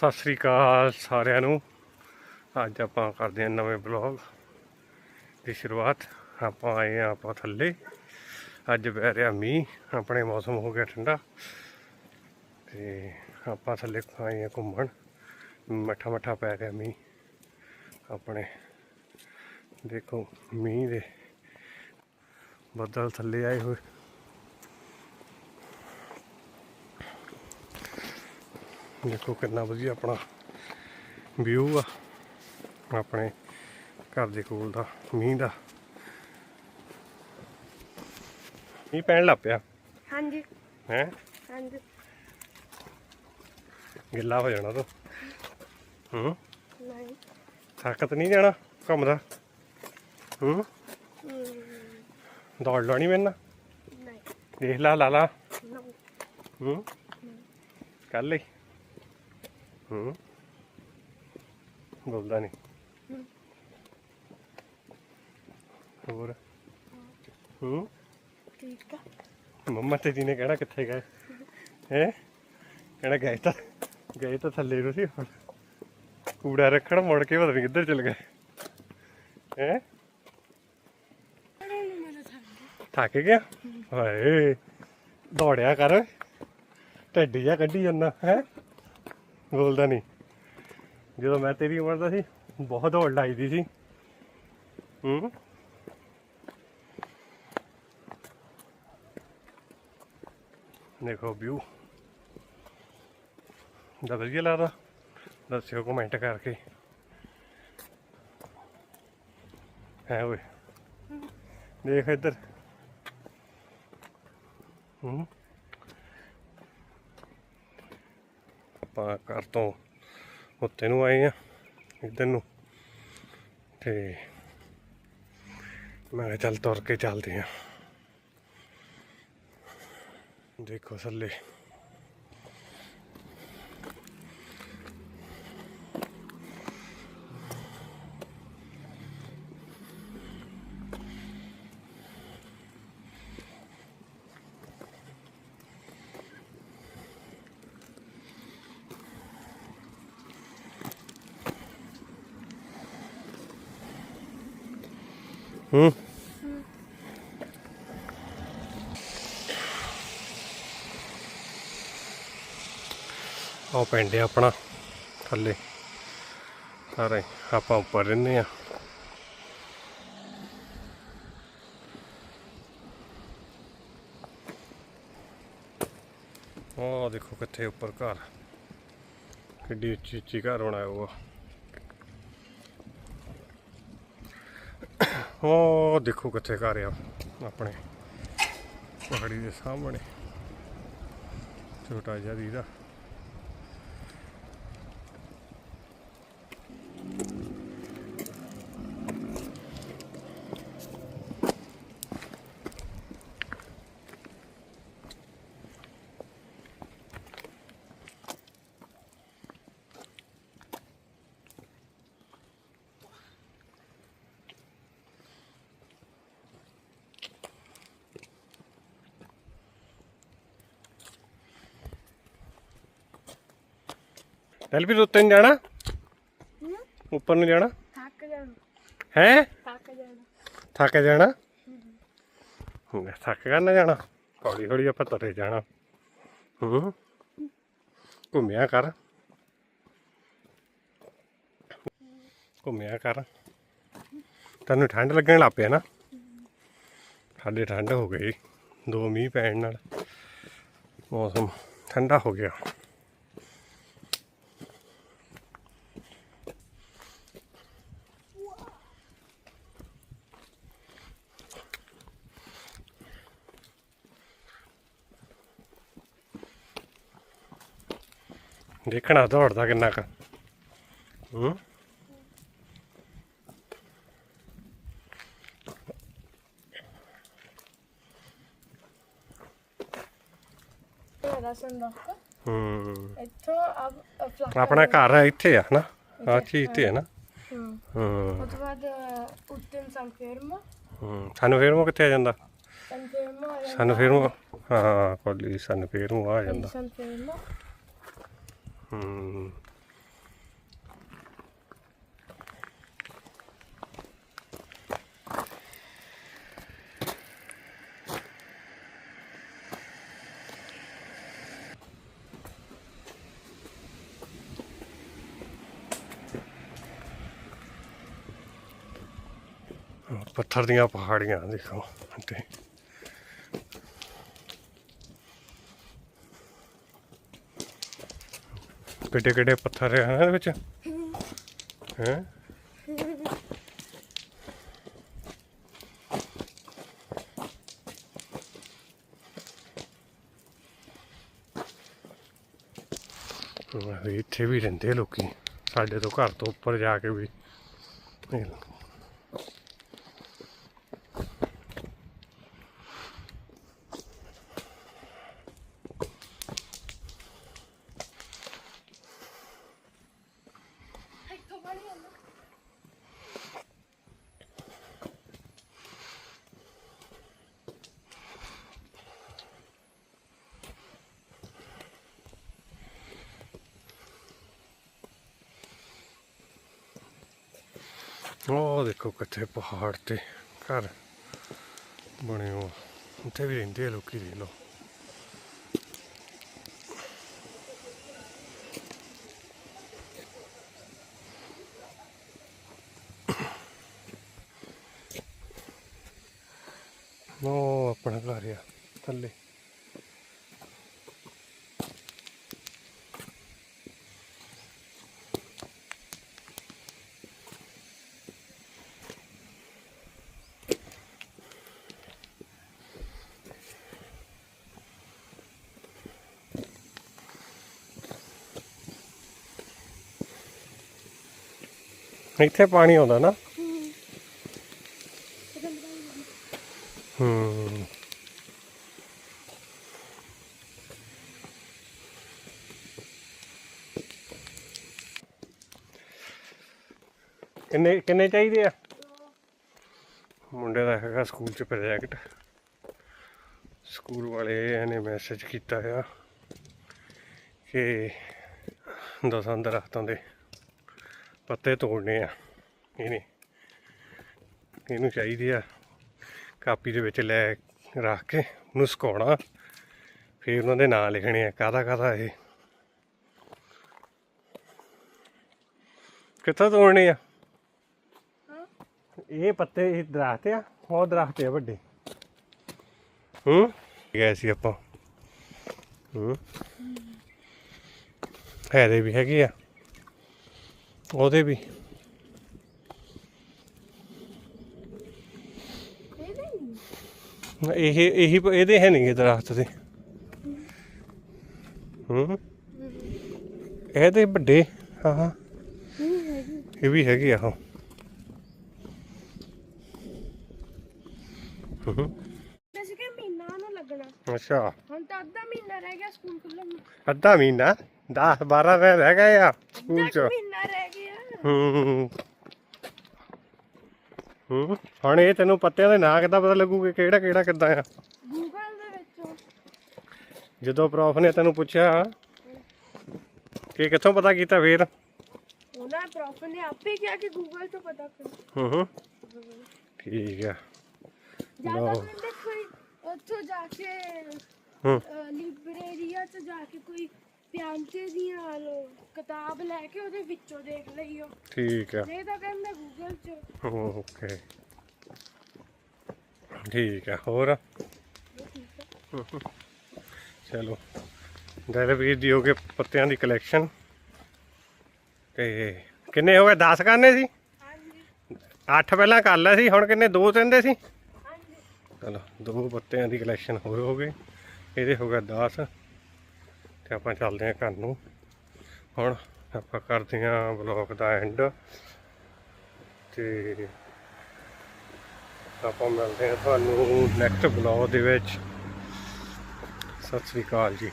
ਸਤਿ ਸ੍ਰੀ ਅਕਾਲ ਸਾਰਿਆਂ ਨੂੰ। ਅੱਜ ਆਪਾਂ ਕਰਦੇ ਹਾਂ ਨਵੇਂ ਬਲੌਗ ਦੀ ਸ਼ੁਰੂਆਤ। ਆਪਾਂ ਆਏ ਹਾਂ ਆਪਾਂ ਥੱਲੇ। ਅੱਜ ਪੈ ਰਿਹਾ ਮੀਂਹ, ਆਪਣੇ ਮੌਸਮ ਹੋ ਗਿਆ ਠੰਡਾ। ਤੇ ਆਪਾਂ ਥੱਲੇ ਆਏ ਹਾਂ ਘੁੰਮਣ। ਮੱਠਾ ਮੱਠਾ ਪੈ ਰਿਹਾ ਮੀਂਹ। ਆਪਣੇ ਦੇਖੋ ਮੀਂਹ ਦੇ ਬੱਦਲ ਥੱਲੇ ਆਏ ਹੋਏ। ਦੇਖੋ ਕਿੰਨਾ ਵਧੀਆ ਆਪਣਾ ਵਿਊ ਆ ਆਪਣੇ ਘਰ ਦੇ ਕੋਲ ਦਾ ਮੀਂਹ ਦਾ। ਮੀਂਹ ਪੈਣ ਲੱਗ ਪਿਆ। ਹਾਂਜੀ। ਹੈ? ਹਾਂਜੀ। ਗਿੱਲਾ ਹੋ ਜਾਣਾ ਤੂੰ। ਹੂੰ। ਨਹੀਂ। ਥੱਕ ਨਹੀਂ ਜਾਣਾ ਘੁੰਮਦਾ ਹੂੰ। ਹਮ, ਦੌੜ ਲਾਣੀ ਮੈਨਾਂ ਨਹੀਂ। ਦੇਖ ਲਾ ਲਾ ਲਾ। no, ਹੂੰ। ਹੂੰ। ਬੋਲਦਾ ਨਹੀਂ। ਹੋਰ? ਹੂੰ। ਠੀਕ ਆ। ਮੰਮਾ ਤੇ ਜੀ ਨੇ ਕਹਿਣਾ ਕਿੱਥੇ ਗਏ? ਹੈ? ਕਹਿਣਾ ਗਏ ਤਾਂ ਗਏ ਤਾਂ ਥੱਲੇ ਨੂੰ ਸੀ ਹੁਣ। ਕੂੜਾ ਰੱਖਣ ਮੁੜ ਕੇ ਪਤਾ ਨਹੀਂ ਕਿੱਧਰ ਚਲ ਗਏ। ਹੈ? ਥੱਕ ਗਿਆ? ਹਾਏ। ਦੌੜਿਆ ਕਰ। ਢੱਡ ਜਾ ਕੱਢੀ ਜਾਂਦਾ। ਹੈ? ਬੋਲਦਾ ਨਹੀਂ। ਜਦੋਂ ਮੈਂ ਤੇਰੀ ਉਮਰ ਦਾ ਸੀ ਬਹੁਤ ਦੌੜ ਲਾਈਦੀ ਸੀ। ਹੂੰ। ਦੇਖੋ ਵਿਊ। ਦਾ ਵਧੀਆ ਲੱਗਦਾ। ਦੱਸਿਓ ਕਮੈਂਟ ਕਰਕੇ। ਹੈ ਓਏ। ਦੇਖ ਇੱਧਰ। ਹੂੰ। ਆਪਾਂ ਘਰ ਤੋਂ ਉੱਤੇ ਨੂੰ ਆਏ ਆ ਇੱਧਰ ਨੂੰ। ਤੇ ਮੈਂ ਕਿਹਾ ਚੱਲ ਤੁਰ ਕੇ ਚੱਲਦੇ ਆ ਦੇਖੋ ਥੱਲੇ। ਹੂੰ। ਉਹ ਪਿੰਡ ਹੈ ਆਪਣਾ, ਥੱਲੇ। ਸਾਰੇ ਆਪਾਂ ਉੱਪਰ ਰਹਿੰਦੇ ਆ। ਉਹ ਦੇਖੋ ਕਿੱਥੇ ਉੱਪਰ ਘਰ। ਕਿੱਡੀ ਉੱਚੀ ਉੱਚੀ ਘਰ ਬਣਾਇਆ ਹੋਆ ਹੋ ਦੇਖੋ ਕਿੱਥੇ ਘਰ ਆ ਆਪਣੇ ਪਹਾੜੀ ਦੇ ਸਾਹਮਣੇ। ਛੋਟਾ ਜਿਹਾ ਦੀਦਾ ਵੀ ਉੱਤੇ ਨੂੰ ਜਾਣਾ? ਉੱਪਰ ਨੂੰ ਜਾਣਾ? ਥੱਕ ਜਾਣਾ। ਹੈ? ਥੱਕ ਜਾਣਾ। ਥੱਕ ਜਾਣਾ? ਹੂੰ, ਥੱਕ ਗਿਆ ਨਾ ਜਾਣਾ। ਹੌਲੀ ਹੌਲੀ ਆਪਾਂ ਤੁਰੇ ਜਾਣਾ। ਹੂੰ। ਘੁੰਮਿਆ ਕਰ। ਘੁੰਮਿਆ ਕਰ। ਤੈਨੂੰ ਠੰਡ ਲੱਗਣ ਲੱਗ ਪਿਆ ਨਾ? ਸਾਡੇ ਠੰਡ ਹੋ ਗਈ। ਦੋ ਮੀਂਹ ਪੈਣ ਨਾਲ ਮੌਸਮ ਠੰਡਾ ਹੋ ਗਿਆ। ਦੇਖਣਾ ਦੌੜਦਾ ਕਿੰਨਾ ਕੁ। ਹੂੰ। ਹੂੰ। ਇੱਥੋਂ ਅਬ ਆਪਣਾ ਘਰ ਹੈ ਇੱਥੇ ਆ ਨਾ ਆ ਚੀਜ਼ ਇੱਥੇ ਹੈ ਨਾ। ਹੂੰ। ਹੂੰ। ਉਸ ਤੋਂ ਬਾਅਦ ਉੱਤੇ ਸਨ ਫੇਰਮਾ ਹੂੰ। ਸਾਨੂੰ ਫੇਰ ਉਹ ਕਿੱਥੇ ਆ ਜਾਂਦਾ? ਸਨ ਫੇਰਮਾ ਸਾਨੂੰ ਫੇਰ ਉਹ ਹਾਂ ਕੋਲੀ ਸਾਨੂੰ ਫੇਰ ਉਹ ਆ ਜਾਂਦਾ। ਸਨ ਫੇਰਮਾ ਹੂੰ ਪੱਥਰ ਦੀਆਂ ਪਹਾੜੀਆਂ ਦੇਖੋ ਤੇ ਕਿੱਡੇ ਕਿੱਡੇ ਪੱਥਰ ਆ ਇਹਦੇ ਵਿੱਚ? ਹੈ? ਇੱਥੇ ਵੀ ਰਹਿੰਦੇ ਲੋਕੀ। ਸਾਡੇ ਤੋਂ ਘਰ ਤੋਂ ਉੱਪਰ ਜਾ ਕੇ ਵੀ। ਉਹ ਦੇਖੋ ਕਿੱਥੇ ਪਹਾੜ ਤੇ ਘਰ ਬਣੇ ਹੋ ਉੱਥੇ ਵੀ ਰਹਿੰਦੇ ਆ ਲੋਕੀ ਦੇਖ ਲਓ ਉਹ ਆਪਣਾ ਘਰ ਆ ਥੱਲੇ ਇੱਥੇ ਪਾਣੀ ਆਉਂਦਾ ਨਾ। ਹੂੰ। ਕਿੰਨੇ ਕਿੰਨੇ ਚਾਹੀਦੇ ਆ? ਮੁੰਡੇ ਦਾ ਹੈਗਾ ਸਕੂਲ ਚ ਪ੍ਰੋਜੈਕਟ ਸਕੂਲ ਵਾਲੇ ਨੇ ਮੈਸੇਜ ਕੀਤਾ ਆ ਕਿ ਦਸਾਂ ਦਰਖਤਾਂ ਦੇ ਪੱਤੇ ਤੋੜਨੇ ਆ। ਇਹਨੇ ਇਹਨੂੰ ਚਾਹੀਦੇ ਆ ਕਾਪੀ ਦੇ ਵਿੱਚ ਲੈ ਰੱਖ ਕੇ ਉਹਨੂੰ ਸੁਕਾਉਣਾ। ਫਿਰ ਉਹਨਾਂ ਦੇ ਨਾਂ ਲਿਖਣੇ ਆ। ਕਾਹਦਾ ਕਾਹਦਾ ਇਹ? ਕਿੱਥੋਂ ਤੋੜਨੇ ਆ? ਇਹ ਪੱਤੇ ਇਹ ਦਰਖਤ ਆ ਉਹ ਦਰਖਤ ਆ ਵੱਡੇ। ਹੂੰ? ਗਏ ਸੀ ਆਪਾਂ। ਹੂੰ। ਹੈਦੇ ਵੀ ਹੈਗੇ ਆ। ਉਹਦੇ ਵੀ। ਇਹ ਇਹੀ ਇਹਦੇ ਹੈ ਨਹੀਂ ਦਰਖਤ ਦੇ। ਹੂੰ। ਇਹਦੇ ਵੱਡੇ ਹਾਂ ਇਹ ਵੀ ਹੈਗੇ ਆ ਉਹ। ਹੂੰ ਵੈਸੇ ਕਿ ਮਹੀਨਾ ਨਾ ਲੱਗਣਾ। ਅੱਛਾ। ਹੁਣ ਤਾਂ ਅੱਧਾ ਮਹੀਨਾ ਰਹਿ ਗਿਆ ਸਕੂਲ ਖੁੱਲਣ ਨੂੰ। ਅੱਧਾ ਮਹੀਨਾ? 10 12 ਦਿਨ ਰਹਿ ਗਏ ਆ ਸਕੂਲ ਚ। ਮਹੀਨਾ ਰਹਿ ਹੂੰ। ਹੂੰ ਹੁਣ ਇਹ ਤੈਨੂੰ ਪੱਤਿਆਂ ਦੇ ਨਾਂ ਕਿੱਦਾਂ ਪਤਾ ਲੱਗੂਗਾ? ਕਿਹੜਾ ਕਿਹੜਾ ਕਿੱਦਾਂ ਆ? ਗੂਗਲ ਦੇ ਵਿੱਚੋਂ। ਜਦੋਂ ਪ੍ਰੋਫ ਨੇ ਤੈਨੂੰ ਪੁੱਛਿਆ ਕਿ ਕਿੱਥੋਂ ਪਤਾ ਕੀਤਾ ਫੇਰ? ਉਹਨਾਂ ਪ੍ਰੋਫੈਸਰ ਨੇ ਆਪੇ ਕਿਹਾ ਕਿ ਗੂਗਲ ਤੋਂ ਪਤਾ ਕਰੋ। ਹੂੰ ਹੂੰ। ਠੀਕ ਆ। ਜ਼ਿਆਦਾ ਲਓ। ਕਹਿੰਦੇ ਕੋਈ ਉੱਥੋਂ ਜਾ ਕੇ ਹੂੰ। ਲਿਬਰੇਰੀਆ ਚ ਜਾ ਕੇ ਕੋਈ ਪਿਆਂਚੇ ਦੀਆਂ ਲੋ ਕਿਤਾਬ ਲੈ ਕੇ ਉਹਦੇ ਵਿੱਚੋਂ ਦੇਖ ਲਈਓ ਠੀਕ ਆ। ਇਹ ਤਾਂ ਕਹਿੰਦਾ ਗੂਗਲ ਚ ਓਕੇ। ਠੀਕ ਆ ਹੋਰ? ਚਲੋ ਦਲਵੀਰ ਦੀ ਹੋ ਪੱਤਿਆਂ ਦੀ ਕਲੈਕਸ਼ਨ ਤੇ ਕਿੰਨੇ ਹੋ ਗਏ? 10 ਕਰਨੇ ਸੀ? ਹਾਂਜੀ। 8 ਪਹਿਲਾਂ ਕਰ ਲਿਆ ਸੀ ਹੁਣ ਕਿੰਨੇ? ਦੋ ਤਿੰਨ ਦੇ ਸੀ? ਹਾਂਜੀ। ਚਲੋ ਦੋ ਪੱਤਿਆਂ ਦੀ ਕਲੈਕਸ਼ਨ ਹੋਰ ਹੋ ਗਏ ਇਹਦੇ ਹੋ ਗਿਆ 10 ਤੇ ਆਪਾਂ ਚੱਲਦੇ ਹਾਂ ਘਰ ਨੂੰ। ਹੁਣ ਆਪਾਂ ਕਰਦੇ ਹਾਂ ਬਲੌਗ ਦਾ ਐਂਡ ਤੇ ਆਪਾਂ ਮਿਲਦੇ ਹਾਂ ਤੁਹਾਨੂੰ ਨੈਕਸਟ ਬਲੌਗ ਦੇ ਵਿੱਚ। ਸਤਿ ਸ੍ਰੀ ਅਕਾਲ ਜੀ।